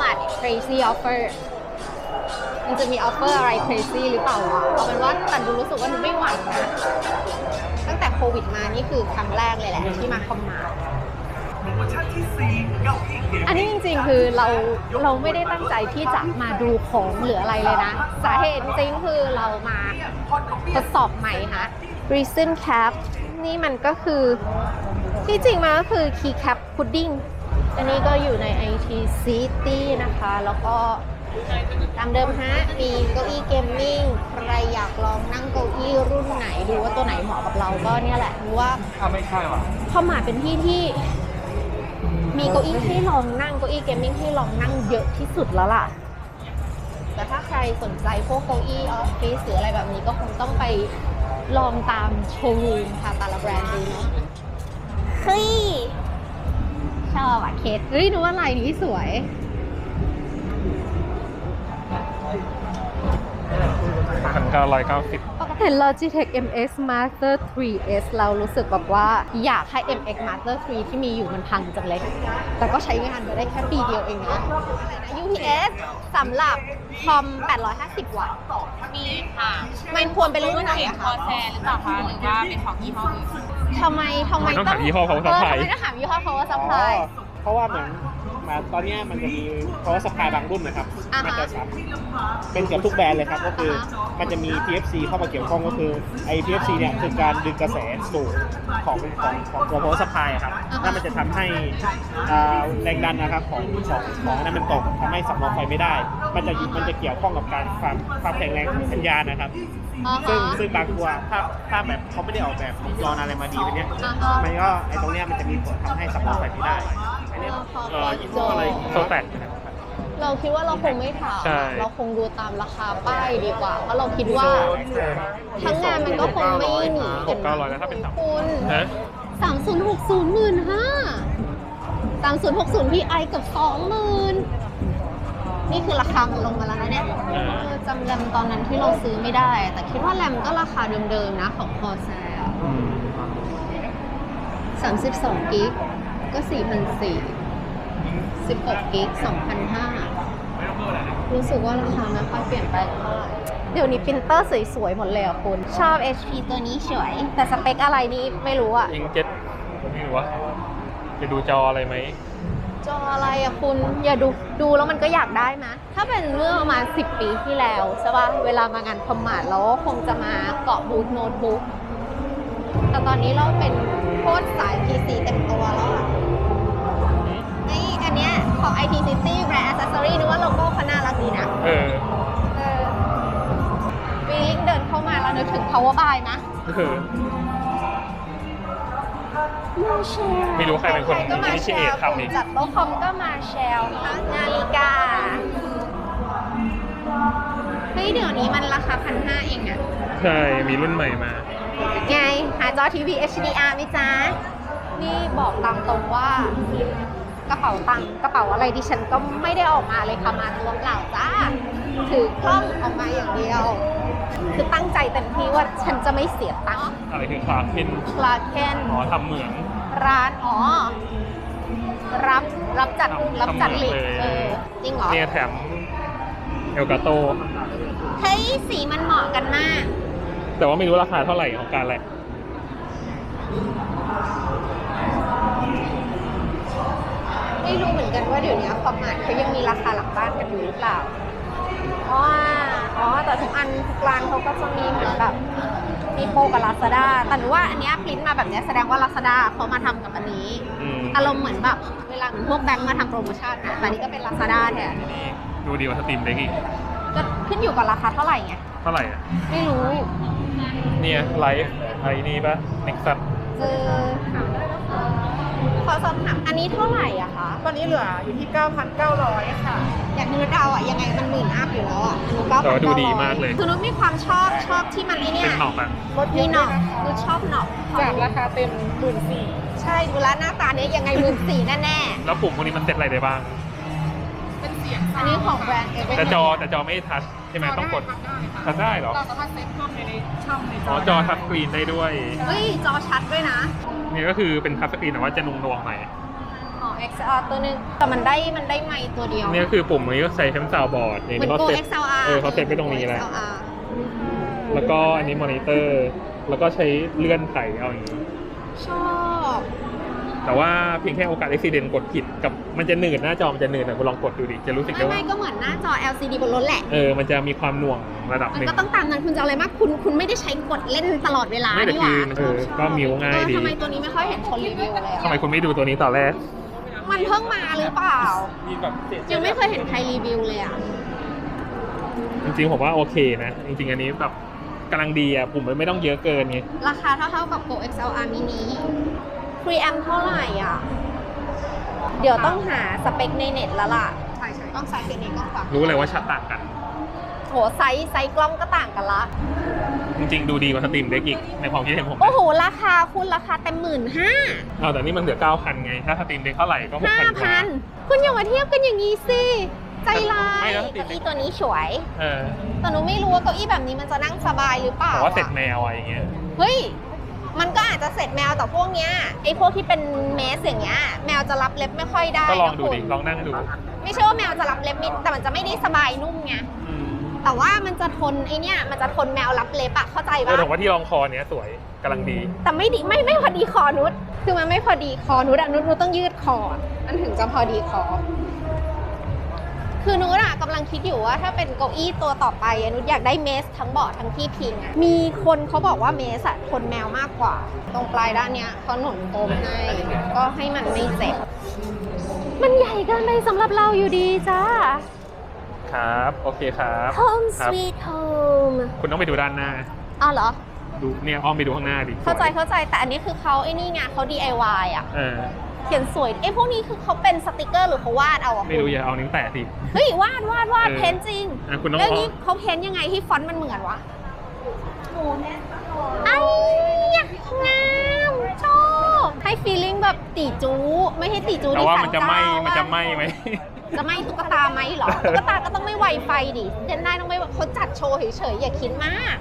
much crazy offer มันจะมี offer อะไร crazy หรือเปล่าวะเอาเป็นว่าแต่ดูรู้สึกว่าหนูไม่หวังนะ ตั้งแต่โควิดมานี่คือครั้งแรกเลยแหละที่มาคอมมาร์ทโปรโมชั่นที่สี่เก้าอี้เกมอันนี้จริงๆ คือเราเราไม่ได้ตั้งใจที่จะมาดูของหรืออะไรเลยนะ สาเหตุจริงๆคือเรามาทดสอบใหม่ฮะ Reason Cap นี่มันก็คือที่จริงมันก็คือ Key Cap Pudding อันนี้ก็อยู่ใน IT City นะคะ แล้วก็ตามเดิมฮะ มีเก้าอี้เกมมิ่ง ใครอยากลองนั่งเก้าอี้รุ่นไหน ดูว่าตัวไหนเหมาะกับเราก็เนี่ยแหละรู้ว่าอ่าไม่ใช่ว่ะเข้ามาเป็นที่ที่มีเก้าอี้ให้ลองนั่งเก้าอี้เกมมิ่งให้ลองนั่งเยอะที่สุดแล้วล่ะ แต่ถ้าใครสนใจพวกเก้าอี้ออฟฟิศหรืออะไรแบบนี้ก็คงต้องไปลองตามโชว์รูมค่ะแต่ละแบรนด์ดูเนาะเฮ้ย ชอบอะเคสเฮ้ยหนูว่าลายนี้สวย พันเก้าร้อยเก้าสิบเห็น Logitech MX Master 3S เรารู้สึกแบบว่าอยากให้ MX Master 3 ที่มีอยู่มันพังจังเลย แต่ก็ใช้งานมาได้แค่ปีเดียวเองนะอะไรนะ UPS สำหรับคอม 850 วัตต์มีค่ะ มันควรเป็นรุ่นไหนอะคอคะ แซนหรือเปล่าคะ หรือว่าเป็นของยี่ห้ออื่น ทำไมทำไมต้องถามยี่ห้อ power เออ supply ทำไมต้องถามยี่ห้อ power อ๋อ supply เพราะว่าเหมือน มาตอนเนี้ยมันจะมี power supply บางรุ่นนะครับ อ่าฮะมันจะสับเป็นเกือบทุกแบรนด์เลยครับ ก็คืออาฮะ มันจะมี PFC เข้ามาเกี่ยวข้องก็คือไอ้ PFC เนี่ยคือการดึงกระแสสูงของของของตัว power supply อะครับแล้วมันจะทำให้อ่าแรงดันนะครับของของของอันนั้นมันตกทำให้สำรองไฟไม่ได้ มันจะมันจะเกี่ยวข้องกับการความความแข็งแรงของสัญญาณนะครับอ่าซึ่งฮะ ซึ่งบางตัวถ้าถ้าแบบเขาไม่ได้ออกแบบวงจรอะไรมาดีแบบเนี้ยอ่าฮะ มันก็ไอ้ตรงเนี้ยมันจะมีผลทำให้สำรองไฟไม่ได้อัน เนี้ยเอ่อยี่ห้ออะไรโซแตก เราคิดว่าเราคงไม่ถามใช่เราคงดูตามราคาป้ายดีกว่า เพราะเราคิดว่า ทั้งงานมันก็คงไม่หนีหกเก้าร้อยแล้วถ้าเป็นสามคุณฮะสามศูนย์หกศูนย์หมื่นห้าสามศูนย์หกศูนย์พีไอกับสองหมื่นนี่คือราคามันลงมาแล้วนะเนี่ยเออจำแรมตอนนั้นที่เราซื้อไม่ได้ แต่คิดว่าแรมก็ราคาเดิมๆนะของคอแซสามสิบสองกิก ก็สี่พันสี่สิบหกกิกสองพันห้ารู้สึกว่าราคาไม่ค่อยเปลี่ยนไปเท่าไหร่เดี๋ยวนี้ปรินเตอร์สวยๆ หมดเลยอะคุณ ชอบ HP ตัวนี้สวย แต่สเปคอะไรนี่ไม่รู้อะ อิงเจ็ตไม่รู้ว่าจะดูจออะไรไหม จออะไรอะคุณ อย่าดูดูแล้วมันก็อยากได้นะถ้าเป็นเมื่อประมาณ 10 ปีที่แล้วใช่ป่ะ เวลามางานคอมมาร์ทเราก็คงจะมาเกาะบูธโน้ตบุ๊กแต่ตอนนี้เราเป็นโคตรสาย PC เต็มตัวแล้วอะนี่อันเนี้ย ของ IT City Brand Accessory นึกว่าโลโก้เขาน่ารักดีนะเออเออฟีลิ่งเดินเข้ามาแล้วนึกถึง Power Buy นะเออไม่รู้ใครเป็นคนก็มา initiate แชร์ทำเองจัดโต๊ะคอมก็มาแชร์ค่ะนาฬิกา เฮ้ย เดี๋ยวนี้มันราคาพันห้าเองอะใช่ มีรุ่นใหม่มา ไง หาจอทีวี HDR ไหมจ๊ะ นี่บอกตามตรงว่า กระเป๋าตังค์กระเป๋าอะไรดิฉันก็ไม่ได้ออกมาเลยค่ะมาตัวเปล่าจ้าถือกล้องออกมาอย่างเดียว คือตั้งใจเต็มที่ว่าฉันจะไม่เสียตังค์อะไรคือคลาสเพนคลาเคนอ๋อทำเหมืองร้านอ๋อรับรับจัดทำรับจัดทำหลีกเลยเออจริงเหรอเนี่ยแถมเอลกาโตเฮ้ยสีมันเหมาะกันมาก แต่ว่าไม่รู้ราคาเท่าไหร่ของการแหละ ไม่รู้เหมือนกันว่าเดี๋ยวนี้คอมมาร์ทเขายังมีราคาหลังบ้านกันอยู่หรือเปล่าอ๋ออ๋อแต่ทุกอันทุกร้านเขาก็จะมีเหมือนแบบมีโปรกับลาซาด้าแต่หนูว่าอันเนี้ยปริ้นมาแบบเนี้ยแสดงว่าลาซาด้าเขามาทำกับอันนี้ อืมอารมณ์เหมือนแบบเวลาเหมือนพวกแบงค์มาทำโปรโมชั่นนะแต่อันนี้ก็เป็นลาซาด้าแทนนี่ดูดีกว่าสตรีมเด็กอีก ก็ขึ้นอยู่กับราคาเท่าไหร่ไงเท่าไหร่อะ ไม่รู้เนี่ยไลฟ์ไอ้นี่ปะเน็กซัสเจอขอ สอบถามอันนี้เท่าไหร่อะคะตอนนี้เหลืออยู่ที่ 9,900 ค่ะ อย่างนุชเดาอะยังไงมันหมื่นอัพอยู่แล้วอะนุชเก้าแต่ว่าดูดีมากเลย คือนุชมีความชอบชอบที่มันไอเนี่เป็ยนหนอกอะลดเยมีอะหนด้อวยกนะคะนุชชอบหนอกจากราคาเต็ม 14,000ใช่ดูแลวหน้าตาเนี้ยยังไงหมื่นสี่แน่แล้วปุ่มพวกนี้มันเซ็ตอะไรได้บ้าง เป็นเสียงๆอันนี้ของแบรนด์เอเวอแต่จอแต่จอไม่ได้ทัชใช่ไหมต้องกดทำได้ค่ะ ทัชได้เหรอ เราสามารถเซตเพิ่มในช่องในจอ๋ออจอทัชสกรีนได้ด้วย เฮ้ย จอชัดด้วยนะนี่ก็คือเป็นทัชสกรีนแต่ว่าจะนุ่งนวงๆหน่อยอ๋อ XLR ตัวหนึงแต่มันได้มันได้ไมค์ตัวเดียวเนี่ยคือปุ่มนี้ก็ใช้แคมซาวบอร์ดนี่เหมือนเขา Go เซ็ต XLR เออเขาเซ็ตไปตรงนี้แล้ว XLR แล้วก็อันนี้มอนิเตอร์ แล้วก็ใช้เลื่อนไถเอาอย่างนี้ ชอบ แต่ว่าเพียงแค่โอกาสอุบิเหตุกดผิดกับมันจะหนืดหน้าจอมันจะหนืดนะคุณลองกดดูดิจะรู้สึกไม่ได้ว่าไม่ก็เหมือนหน้าจอ LCD บนรถแหละ เออมันจะมีความหน่วงระดับมันหนึ่ง ก็ต้องตามนั้นคุณจะเอาอะไรมากคุณคุณไม่ได้ใช้กดเล่นตลอดเวลาไม่แต่นี่หว่าคือเออก็มิวง่ายเออดีทำไมตัวนี้ไม่ค่อยเห็นคนรีวิวเลยทำไมอะคุณไม่ดูตัวนี้ตอนแรก มันเพิ่งมาหรือเปล่า มีแบบยังไม่เคยเห็นใครรีวิวเลยอะ จริงๆผมว่าโอเคนะ จริง ๆ อันนี้แบบกำลังดีอะปุ่มมันไม่ต้องเยอะเกินไงราคาเท่าๆกับ Go XLR mini preamp เท่าไหร่อะ เดี๋ยวต้องหาสเปคในเน็ตแล้วล่ะ ใช่ใช่ต้องใส่เป็นเน็ตกล้องฝังรู้เลยว่าชัดต่างกัน โหไซส์ไซส์กล้องก็ต่างกันละ จริงๆ ดูดีกว่าสตรีมเด็กอีกในความคิดเห็นผมโอ้นะโห ราคาคุณราคาเต็มหมื่นห้าเอาแต่นี่มันเหลือ 9,000 ไง ถ้าสตรีมเด็กเท่าไหร่ก็ห้า6,000กว่าพันคุณอย่ามาเทียบกันอย่างนี้สิ ใจร้ายไม่แล้วติดเก้าอี้ตัวนี้สวย เออแต่หนูไม่รู้ว่าเก้าอี้แบบนี้มันจะนั่งสบายหรือเปล่าแต่ว่าเสร็จอะแมวอะไรอย่างเงี้ย เฮ้ย มันก็อาจจะเสร็จแมวแต่พวกเนี้ยไอ้พวกที่เป็นเมสอย่างเงี้ยแมวจะรับเล็บไม่ค่อยได้ก็ลองนะดูดิคุณลองนั่งดู ไม่ใช่ว่าแมวจะรับเล็บมิดแต่มันจะไม่ได้สบายนุ่มไงอืมแต่ว่ามันจะทนไอเนี้ยมันจะทนแมวรับเล็บอะเข้าใจเออปะผมว่าที่รองคอเนี้ยสวยกำลังดี แต่ไม่ดีไม่ไม่พอดีคอนุชคือมันไม่พอดีคอนุชอะนุชนุชต้องยืดคอ มันถึงจะพอดีคอ คือนุชอะกำลังคิดอยู่ว่าถ้าเป็นเก้าอี้ตัวต่อไปอะนุชอยากได้เมสทั้งเบาะทั้งที่พิงอะมีคนเขาบอกว่าเมสอะทนแมวมากกว่า ตรงปลายด้านเนี้ยเขาหนุนโคมให้ ก็ให้มันไม่เจ็บ มันใหญ่เกินไปสำหรับเราอยู่ดีจ้า ครับ โอเคครับ Home ครับ Sweet Home คุณต้องไปดูด้านหน้า อ้าวเหรอ ดูเนี่ยอ้อมไปดูข้างหน้าดิเข้าใจเข้าใจแต่อันนี้คือเขาไอ้นี่ไงเขา DIY อะเออ เขียนสวยไอ้พวกนี้คือเขาเป็นสติกเกอร์หรือเขาวาดเอาอะไม่รู้อย่าเอานิ้วแตะสิ เฮ้ยวาดวาดวาดเออเพ้นจริงอะคุณต้อง แล้วอ้อนี้มเขาเพ้นยังไงที่ฟอนต์มันเหมือนวะไอ้ยะงามชอบให้ฟีลลิ่งแบบตีจูไม่ให้ตีจูแต่ที่ว่าศามันลจะไหมเจ้ามันจะอะไหมไหม จะไม่ตุ๊กตาไหมเหรอตุ๊กตาก็ต้องไม่ไวไฟดิเจนได้ต้องไม่เขาจัดโชว์เฉยๆอย่าคิดมาก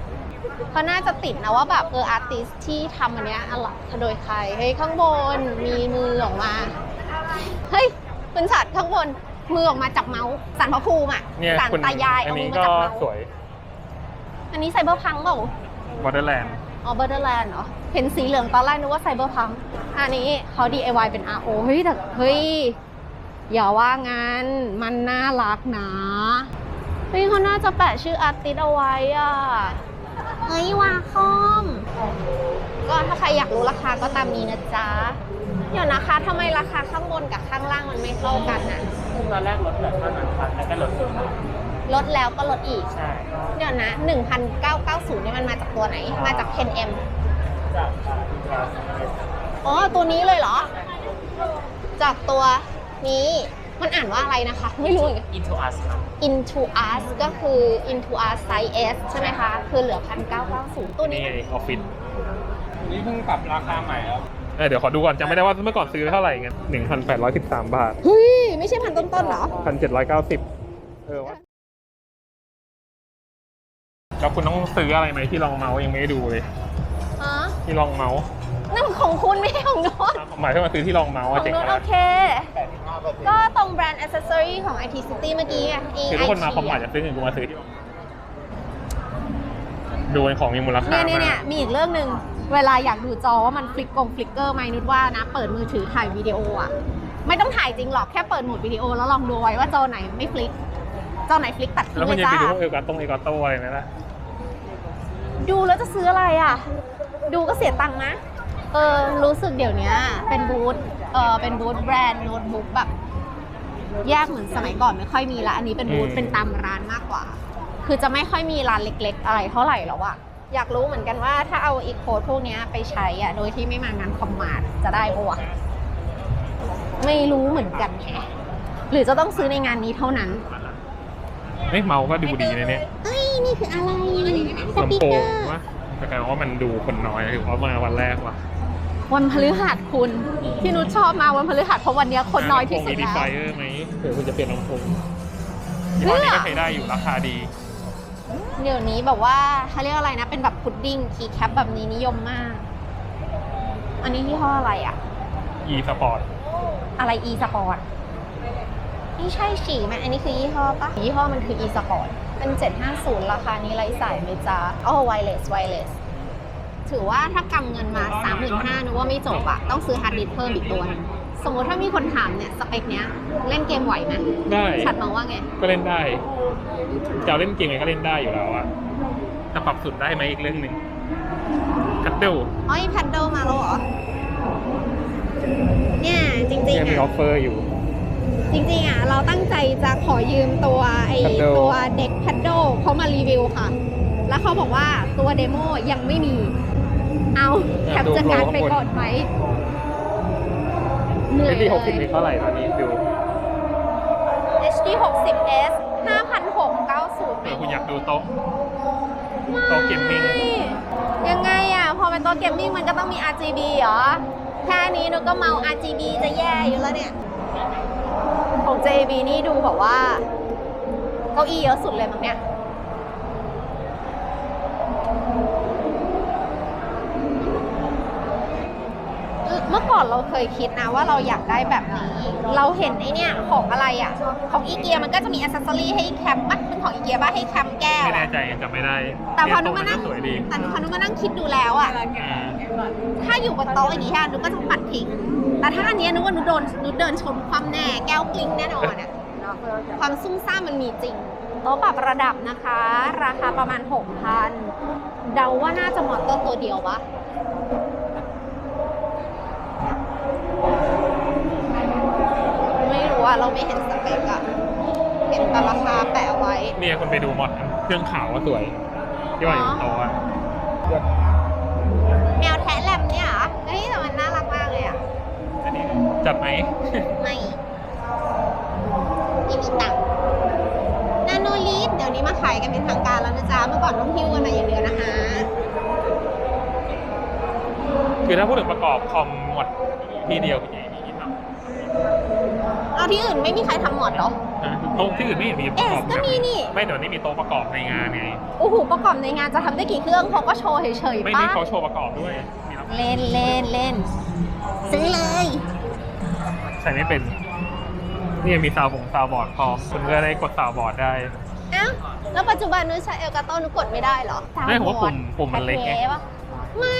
เขาน่าจะติดนะว่าแบบเอออาร์ติสที่ทำอันเนี้ยอะไรโดยใครเฮ้ยข้างบนมีมือออกมาเฮ้ยคุณสัตว์ข้างบนมือออกมาจับเมาส์สันพระภูมิอะเนี่ยสันคุณตายายอัเอานมืนี้อมาก็จับเมาส์สวยอันนี้ไซเบอร์พังเปล่า วอเตอร์แลนด์อ๋อเบอร์เดอร์แลนด์เหรอ เห็นสีเหลืองตอนแรกนึกว่าไซเบอร์พังอันนี้เขา DIY เป็น RO เฮ้ยแต่เฮ้ย อย่าว่างั้น มันน่ารักนะ เฮ้ยเขาน่าจะแปะชื่ออาร์ติสเอาไว้อะ เฮ้ยวาคอม ก็ถ้าใครอยากรู้ราคาก็ตามนี้นะจ๊ะ เดี๋ยวนะคะทำไมราคาข้างบนกับข้างล่างมันไม่เท่ากันน่ะตอนแรกลดแบบห้าพันพันแล้วก็ลดลดแล้วก็ลดอีก ใช่เดี๋ยวนะ 1,990เนี่ยมันมาจากตัวไหน มาจาก 10M จากอ๋อ ตัวนี้เลยเหรอ จากตัวนี้ มันอ่านว่าอะไรนะคะ ไม่รู้เหมือนกันอินทูอัสครับ Into Us ก็คือ Into Us Size S ใช่ไหมคะ คือเหลือ1,990ตัวนี่นี้ไงออฟฟิศนี่เพิ่งปรับราคาใหม่แล้วเออเดี๋ยวขอดูก่อนจำไม่ได้ว่าเมื่อก่อนซื้อเท่าไหร่เงี้ยหนึ่งพันแปดร้อยสิบสามบาทเฮ้ย ไม่ใช่พันต้นๆเหรอ พันเจ็ดร้อยเก้าสิบเออว่าแล้วคุณต้องซื้ออะไรไหมที่รองเมาส์ยังไม่ได้ดูเลย ฮะ ที่รองเมาส์ นั่นของคุณไม่ใช่ของโน้ตหมายถึงมาซื้อที่รองเมาส์ขอะองเจ๋งโน้ตมาโอกเค ก็ตรงแบรนด์ accessory ของ IT City เมื่อกี้ไงคือทุกคนมาคอมมาจะซื้อเงินกูมาซื้อที่รองดูเป็นของมีมูลค่าเนี่ยเนี่ยเนี่มายกมีอีกเรื่องหนึ่งเวลาอยากดูจอว่ามันฟลิกกงฟลิกเกอร์ไหมนุชว่านะ เปิดมือถือถ่ายวิดีโออะไม่ต้องถ่ายจริงหรอกแค่เปิดโหมดวิดีโอแล้วลองดูไว้ว่าจอไหนไม่ฟลิกจอไหนฟลิกตัดทิ้แล้วงคุเลณยจะจ้า ไปดูพวกเอลกาตงเอลกาโตอะไรไหมล่ะดูแล้วจะซื้ออะไรอะ ดูก็เสียตังค์นะ เออรู้สึกเดี๋ยวเนี้ยเป็นบูธเออเป็นบูธแบรนด์โน้ตบุ๊กแบบแยกเหมือนสมัยก่อนไม่ค่อยมีละอันนี้เป็นบูธอืมเป็นตามร้านมากกว่า คือจะไม่ค่อยมีร้านเล็ก ๆ อะไรเท่าไหร่แล้วอะอยากรู้เหมือนกันว่าถ้าเอาอีโคดพวกเนี้ยไปใช้อะโดยที่ไม่มางานคอมมาร์ทจะได้ปะวะไม่รู้เหมือนกันแฮะหรือจะต้องซื้อในงานนี้เท่านั้นเอ้ยเมาส์ก็ดูดีนะเนี่ยเอ้ยนี่คืออะไรสลำปีกโพเกองร์วะแต่กลายเป็นว่ามันดูคนน้อยนะถือว่ามาวันแรกว่ะ วันพฤหัสคุณที่นุชชอบมาวันพฤหัสเพราะวันเนี้ยคนน้อยที่สุดมีดีแล้วไฟเออร์ไหมเผื่อคุณจะเปลี่ยนลำโพงยี่ห้อนี้ก็ใช้ได้อยู่ราคาดีเดี๋ยวนี้แบบว่าเขาเรียกอะไรนะ เป็นแบบพุดดิ้งคีย์แคปแบบนี้นิยมมาก อันนี้ยี่ห้ออะไรอะ e สปอร์ตอะไร e sport นี่ใช่ฉีมันอันนี้คือยี่ห้อปะยี่ห้อมันคือ e sport เป็น 750 ราคานี้ไร้สายไหมจ๊ะอ๋อ wireless wireless ถือว่าถ้ากำเงินมา35,000นึกว่าไม่จบอะต้องซื้อฮาร์ดดิสก์เพิ่มอีกตัวหนึงสมมติถ้ามีคนถามเนี่ยสเปคเนี้ยเล่นเกมไหวไหมได้ฉัดมองว่าไง ก็เล่นได้จะเอาเล่นเกมไงก็เล่นได้อยู่แล้วอะแต่ปรับสุดได้ไหมอีกเรื่องหนึ่งคัตเดิลอ๋อแพดเดิลมาแล้วเหรอ เนี่ยจริงยังๆมีออะอฟเฟอร์อยู่ จริงๆอะเราตั้งใจจะขอยืมตัวไอ Paddle ตัวเด็กแพดเดิลเขามารีวิวค่ะ แล้วเขาบอกว่าตัวเดโมยังไม่มี เอาแคปจัดการไปก่อนไหมเหนื่อย HD เลย60นี่เท่าไหร่ตอนนี้ดู HD 60s 5,690เผื่อคุณอยากดูโต๊ะ โต๊ะเกมมิ่ง ยังไงอะ พอเป็นโต๊ะเกมมิ่งมันก็ต้องมี RGB เหรอ แค่นี้หนูก็เมา RGB จะแย่อยู่แล้วเนี่ย ของ JB นี่ดูแบบว่า เก้าอี้เยอะสุดเลยมั้งเนี่ย เมื่อก่อนเราเคยคิดนะว่าเราอยากได้แบบนี้ เราเห็นไอเนี่ยของอะไรอะ ของอีเกียมันก็จะมีอ c เซสซอรี่ให้แคมปะเป็นของอีเกียป่ะให้แคมแก้วไม่แน่อะใจยังจำไม่ได้แต่พอนุเยมานั่งโต๊ะก็สวยดีแต่พอนุมานั่งคิดดูแล้วอะ อ่าถ้าอยู่บนโต๊ะอย่างนี้ค่ะนุก็จะปัดทิ้ง แต่ถ้าอันเนี้ยนุว่านุโดนนุเดินชนความแน่ แก้วกลิ้งแน่นอนอะ ความซุ่มซ่ามมันมีจริง โต๊ะปรับระดับนะคะ ราคาประมาณ 6,000 เดาว่าน่าจะมอเตอร์ตัวเดียวปะ ไม่รู้อะเราไม่เห็นสเปกอะเห็นแต่ราคาแปะไว้ เนี่ยคนไปดูมอดเครื่องขาวว่าสวย ที่ว่าอยู่บนโต๊ะอะแมวแทะแลมเนี่ยเหรอเฮ้ยแต่มันน่ารักมากเลยอะอันนี้จัดไหม ไม่ไม่มีตังค์นาโนลีดเดี๋ยวนี้มาขายกันเป็นทางการแล้วนะจ๊ะ เมื่อก่อนต้องหิ้วกันมาอย่างเดียวนะคะ คือถ้าพูดถึงประกอบคอมหมดที่เดียวพี่ เอ๋นี่ทเอาที่อื่นไม่มีใครทำหมดเหรอำนะโต๊ะที่อื่นไม่เห็นมีประกอบเอสก็มีนี่ ไม่เดี๋ยวนี้มีโต๊ะประกอบในงานไงโอ้โหประกอบในงานจะทำได้กี่เครื่องเขาก็โชว์เฉยไม่ๆป้านี่เขาโชว์ประกอบด้วยมีรับเล่นเล่นเล่นซื้อเลยใช้ไม่เป็นนี่มีซาวบงซาวบอร์ดพร้อมคุณก็ได้กดซาวบอร์ดได้ เอ้าแล้วปัจจุบันนุ้ยใช้เอลกาโต้นุกดไม่ได้เหรอไม่ผมว่าปุ่มปุ่มมันเล็กไง แท้ๆปะไม่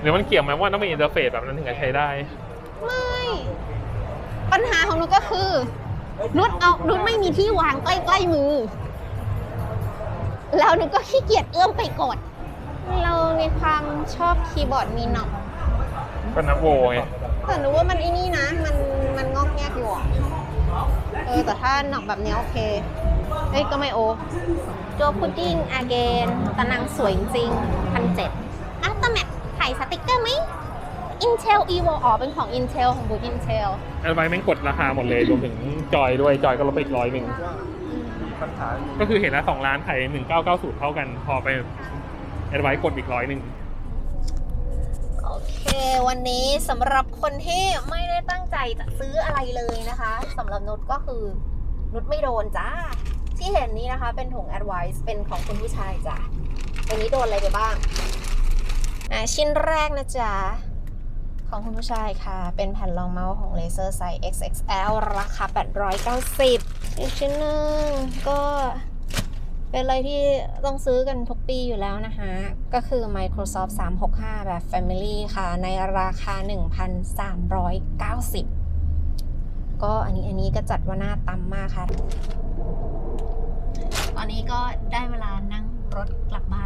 หรือมันเกี่ยวไหมว่าต้องมีอินเทอร์เฟซแบบนั้นถึงจะใช้ได้ ไม่ ปัญหาของนุชก็คือนุชเอานุชไม่มีที่วางใกล้ๆมือ แล้วนุชก็ขี้เกียจเอื้อมไปกด เรามีความชอบคีย์บอร์ดมีหนอบก็นับโวไงแต่นุชว่ามันไอ้นี่นะ มันมันงอกแงกอยู่อะเออแต่ถ้าหนอกแบบเนี้ยโอเคเฮ้ยก็ไม่โอโจพุดดิ้งอาเกนตะนางสวยจริงพันเจ็ดอะตะแมทถ่ายสติกเกอร์ไหม Intel Evo อ๋อเป็นของ Intel ของบูธ Intel แอดไวแม่งกดราคาหมดเลยรวมถึงจอยด้วยจอยก็ลดไปอีกร้อยหนึ่งก็คือเห็นแล้วสองล้านขายหนึ่งเก้าเก้าศูนย์เท่ากัน พอไปแอดไวกดอีกร้อยหนึ่งโอเค วันนี้สำหรับคนที่ไม่ได้ตั้งใจจะซื้ออะไรเลยนะคะสำหรับนุชก็คือ นุชไม่โดนจ้า ที่เห็นนี้นะคะ เป็นถุง Advice เป็นของคุณผู้ชายจ้ะวันนี้โดนอะไรไปบ้างอะชิ้นแรกนะจ๊ะ ของคุณผู้ชายค่ะ เป็นแผ่นรองเมาส์ของ Laser Size XXL ราคา 890 อีกชิ้นหนึ่งก็เป็นอะไรที่ต้องซื้อกันทุกปีอยู่แล้วนะคะ ก็คือ Microsoft 365 แบบ Family ค่ะ ในราคา 1,390 ก็อันนี้อันนี้ก็จัดว่าหน้าตำมากค่ะ ตอนนี้ก็ได้เวลานั่งรถกลับบ้าน